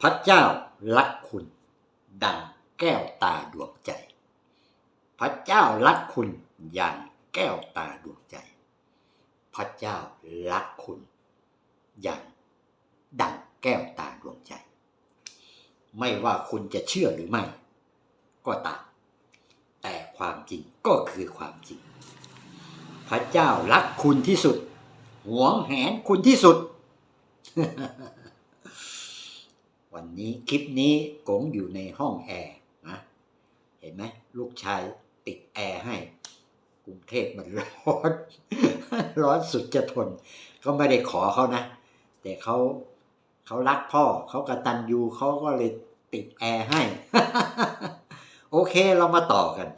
พระเจ้ารักคุณ ดังแก้วตาดวงใจ พระเจ้ารักคุณอย่างแก้วตาดวงใจ พระเจ้ารักคุณ อย่างดังแก้วตาดวงใจ ไม่ว่าคุณจะเชื่อหรือไม่ ก็ตามแต่ความจริงก็คือความจริง พระเจ้ารักคุณที่สุดหวงแหนคุณที่สุด วันนี้คลิปนี้กงอยู่ในห้องแอร์นะเห็นไหมลูกชายติดแอร์ให้ กรุงเทพมันร้อน ร้อนสุดจะทน ก็ไม่ได้ขอเขานะ แต่เขาเขารักพ่อเขากระตันยูเขาก็เลยติดแอร์ให้ โอเคเรามาต่อกัน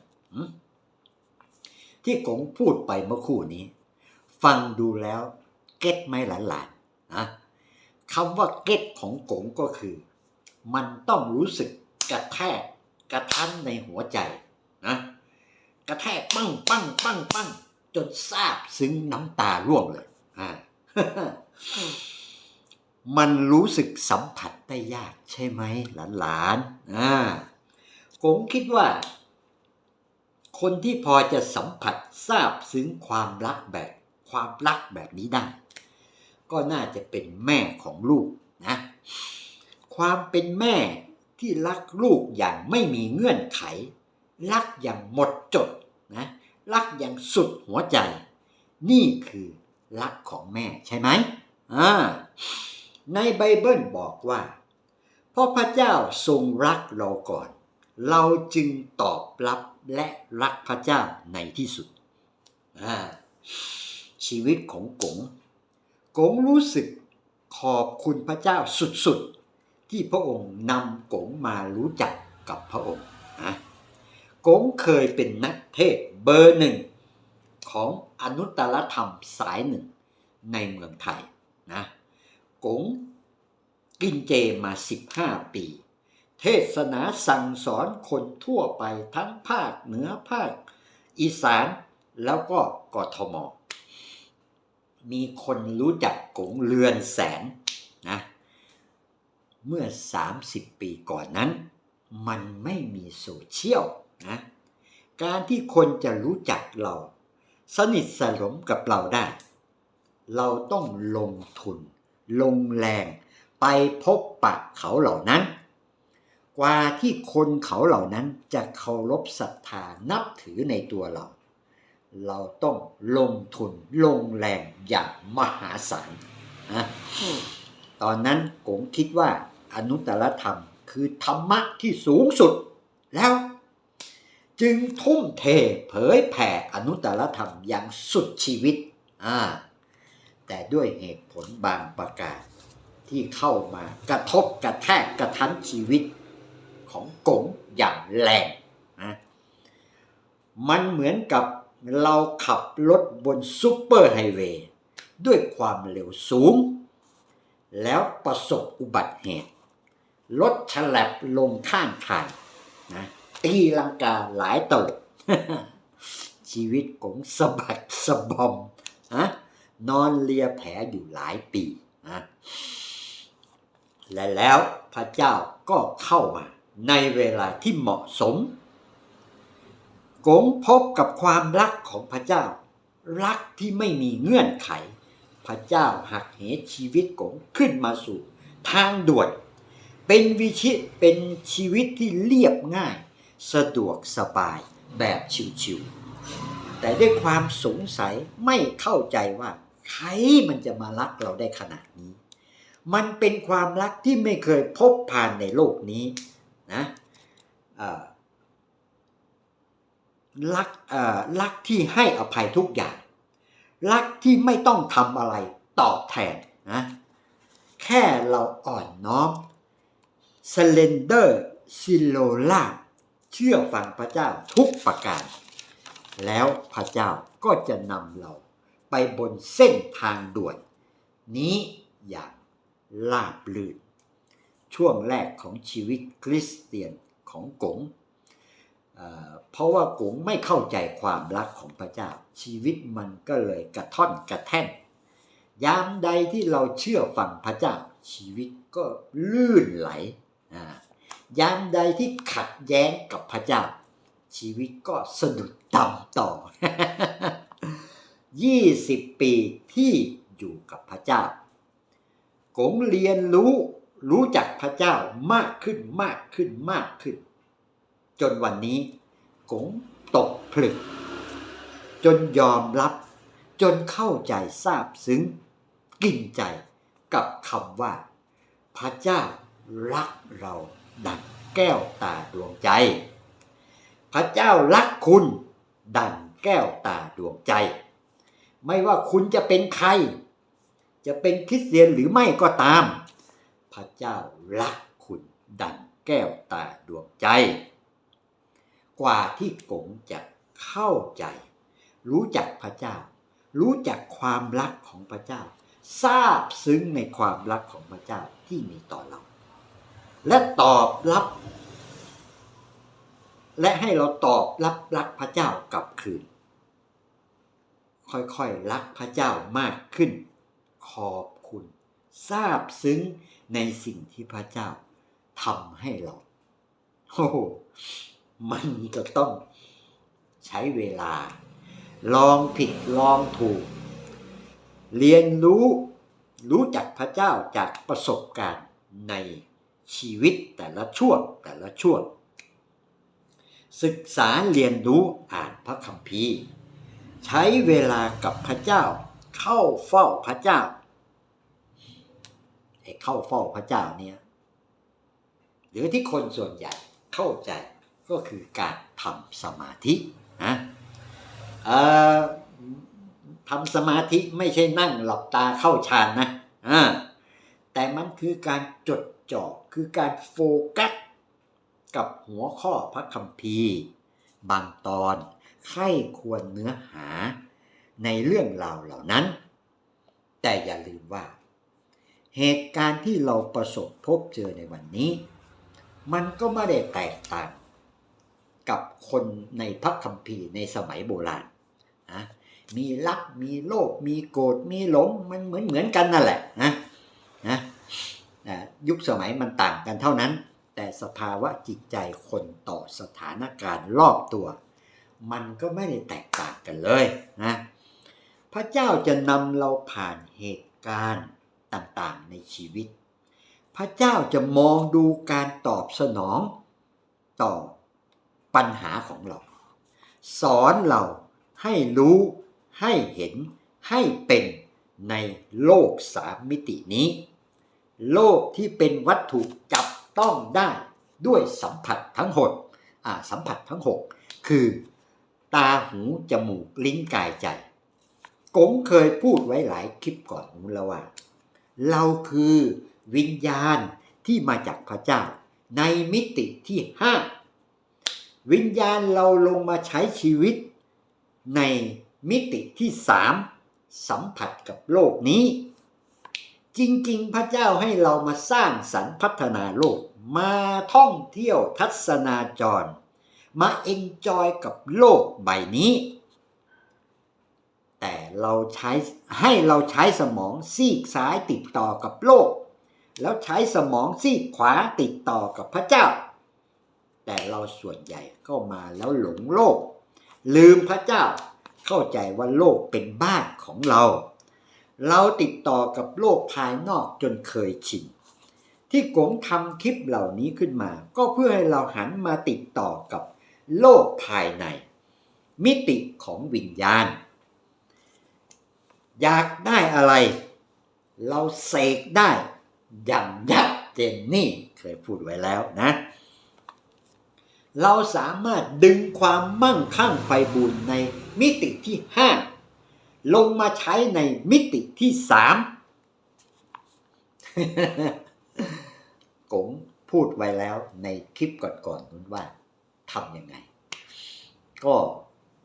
ที่กงพูดไปเมื่อคู่นี้ ฟังดูแล้ว เก็ตไหมหลานๆนะ คำว่าเก็ตของกงก็คือ มันต้องรู้สึกกระแทกกระทันในหัวใจนะกระแทกปั้งปั้งปั้งปั้งจนซาบซึ้งน้ำตาร่วงเลยอ่ามันรู้สึกสัมผัสได้ยากใช่ไหมหลานๆอ่ากงคิดว่า คนที่พอจะสัมผัสทราบซึ้งความรักแบบความรักแบบนี้ได้ ก็น่าจะเป็นแม่ของลูกนะความเป็นแม่ที่รักลูกอย่างไม่มีเงื่อนไข รักอย่างหมดจดนะรักอย่างสุดหัวใจ นี่คือรักของแม่ใช่ไหมอ่าในไบเบิลบอกว่าพราะพระเจ้าทรงรักเราก่อน เราจึงตอบรับและรักพระเจ้าในที่สุดอ่าชีวิตของกง กงรู้สึกขอบคุณพระเจ้าสุดๆ ที่พระองค์นำกงมารู้จักกับพระองค์นะกงเคยเป็นนักเทศเบอร์หนึ่งของอนุตตรธรรมสายหนึ่งในเมืองไทยนะกงกินเจมา 15 ปี เทศนาสั่งสอนคนทั่วไปทั้งภาคเหนือภาค อีสานแล้วก็กทม มีคนรู้จักกงเรือนแสนนะเมื่อ 30 ปีก่อนนั้น มันไม่มีโซเชียลนะการที่คนจะรู้จักเรา สนิทสนมกับเราได้ เราต้องลงทุน ลงแรง ไปพบปะเขาเหล่านั้น กว่าที่คนเขาเหล่านั้นจะเคารพศรัทธานับถือในตัวเรา เราต้องลงทุนลงแรงอย่างมหาศาลนะตอนนั้นผมคิดว่าอนุตตรธรรมคือธรรมะที่สูงสุดแล้ว จึงทุ่มเทเผยแผ่อนุตตรธรรมอย่างสุดชีวิตอ่าแต่ด้วยเหตุผลบางประการที่เข้ามากระทบกระแทกกระทันชีวิตของกงอย่างแรงนะมันเหมือนกับ เราขับรถบนซูเปอร์ไฮเวย์ด้วยความเร็วสูง แล้วประสบอุบัติเหตุรถฉลับลงข้างทางนะตีลังกาหลายตลบชีวิตของสะบัดสะบอมนะนอนเลียแผลอยู่หลายปีนะและแล้วพระเจ้าก็เข้ามาในเวลาที่เหมาะสม กงพบกับความรักของพระเจ้า รักที่ไม่มีเงื่อนไข พระเจ้าหักเหชีวิตกงขึ้นมาสู่ ทางด่วน เป็นวิชิตเป็นชีวิตที่เรียบง่าย สะดวกสบายแบบชิวๆแต่ด้วยความสงสัยไม่เข้าใจว่าใครมันจะมารักเราได้ขนาดนี้ มันเป็นความรักที่ไม่เคยพบผ่านในโลกนี้นะเอ่อ รักเอ่อรักที่ให้อภัยทุกอย่าง รักที่ไม่ต้องทำอะไรตอบแทนนะแค่เราอ่อนน้อม slender s i l o l a เชื่อฟังพระเจ้าทุกประการ แล้วพระเจ้าก็จะนำเราไปบนเส้นทางด่วน นี้อย่างลาบลื่น ช่วงแรกของชีวิตคริสเตียนของกง เพราะว่ากงไม่เข้าใจความรักของพระเจ้า ชีวิตมันก็เลยกระท่อนกระแท่นยามใดที่เราเชื่อฟังพระเจ้า ชีวิตก็ลื่นไหลยามใดที่ขัดแย้งกับพระเจ้า ชีวิตก็สะดุดต่ำต่อ 20 ปีที่อยู่กับพระเจ้ากงเรียนรู้รู้จักพระเจ้ามากขึ้นมากขึ้นมากขึ้น จนวันนี้กงตกผลึก จนยอมรับ จนเข้าใจทราบซึ้ง กินใจกับคำว่า พระเจ้ารักเราดังแก้วตาดวงใจ พระเจ้ารักคุณดังแก้วตาดวงใจ ไม่ว่าคุณจะเป็นใคร จะเป็นคริสเตียนหรือไม่ก็ตาม พระเจ้ารักคุณดังแก้วตาดวงใจ กว่าที่กงจะเข้าใจ รู้จักพระเจ้า รู้จักความรักของพระเจ้าทราบซึ้งในความรักของพระเจ้าที่มีต่อเรา และตอบรับ และให้เราตอบรับรักพระเจ้ากลับคืน ค่อยๆรักพระเจ้ามากขึ้น ขอบคุณทราบซึ้งในสิ่งที่พระเจ้าทำให้เราโอ้ มันจะต้องใช้เวลา ลองผิดลองถูก เรียนรู้รู้จักพระเจ้าจากประสบการณ์ในชีวิตแต่ละช่วงแต่ละช่วงศึกษาเรียนรู้อ่านพระคัมภีร์ ใช้เวลากับพระเจ้า เข้าเฝ้าพระเจ้าไอ้เข้าเฝ้าพระเจ้าเนี่ยหรือที่คนส่วนใหญ่เข้าใจ ก็คือการทำสมาธินะอทำสมาธิไม่ใช่นั่งหลับตาเข้าฌานนะอแต่มันคือการจดจ่อคือการโฟกัส กับหัวข้อพระคัมภีร์ บางตอนไข้ควรเนื้อหาในเรื่องราวเหล่านั้น แต่อย่าลืมว่า เหตุการณ์ที่เราประสบพบเจอในวันนี้ มันก็ไม่ได้แตกต่าง กับคนในพระคัมภีร์ในสมัยโบราณนะมีรักมีโลภมีโกรธมีหลงมันเหมือนเหมือนกันนั่นแหละนะนะนะยุคสมัยมันต่างกันเท่านั้น แต่สภาวะจิตใจคนต่อสถานการณ์รอบตัว มันก็ไม่ได้แตกต่างกันเลยนะพระเจ้าจะนำเราผ่านเหตุการณ์ต่างๆในชีวิต พระเจ้าจะมองดูการตอบสนองต่อ ปัญหาของเรา สอนเราให้รู้ให้เห็นให้เป็นในโลกสามมิตินี้ โลกที่เป็นวัตถุจับต้องได้ด้วยสัมผัสทั้งหกสัมผัสทั้งหกคือตาหูจมูกลิ้นกายใจกงเคยพูดไว้หลายคลิปก่อนนู้นแล้วว่า เราคือวิญญาณที่มาจากพระเจ้า ในมิติที่ห้า วิญญาณเราลงมาใช้ชีวิต ในมิติที่สามสัมผัสกับโลกนี้ จริงๆ พระเจ้าให้เรามาสร้างสรรค์พัฒนาโลก มาท่องเที่ยวทัศนาจร มาเอนจอยกับโลกใบนี้ แต่เราใช้ให้เราใช้สมองซีกซ้ายติดต่อกับโลก แล้วใช้สมองซีกขวาติดต่อกับพระเจ้า แต่เราส่วนใหญ่ก็มาแล้วหลงโลก ลืมพระเจ้า เข้าใจว่าโลกเป็นบ้านของเรา เราติดต่อกับโลกภายนอกจนเคยชินที่กงทำคลิปเหล่านี้ขึ้นมา ก็เพื่อให้เราหันมาติดต่อกับโลกภายใน มิติของวิญญาณ อยากได้อะไร เราเสกได้อย่างยัดเจนนี่เคยพูดไว้แล้วนะ เราสามารถดึงความมั่งคั่งไฟบุญในมิติที่ 5 ลงมาใช้ในมิติที่ 3กงพูดไว้แล้วในคลิปก่อนๆนู้นว่าทำยังไง ก็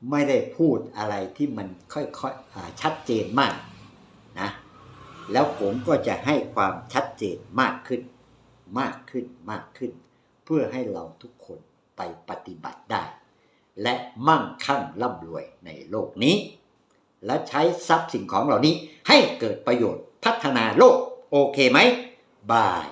ไม่ได้พูดอะไรที่มันค่อยๆชัดเจนมากนะแล้วผมก็จะให้ความชัดเจนมากขึ้น มากขึ้นมากขึ้น เพื่อให้เราทุกคน ไปปฏิบัติได้ และมั่งคั่งร่ำรวยในโลกนี้ และใช้ทรัพย์สิ่งของเหล่านี้ให้เกิดประโยชน์พัฒนาโลก โอเคไหมบาย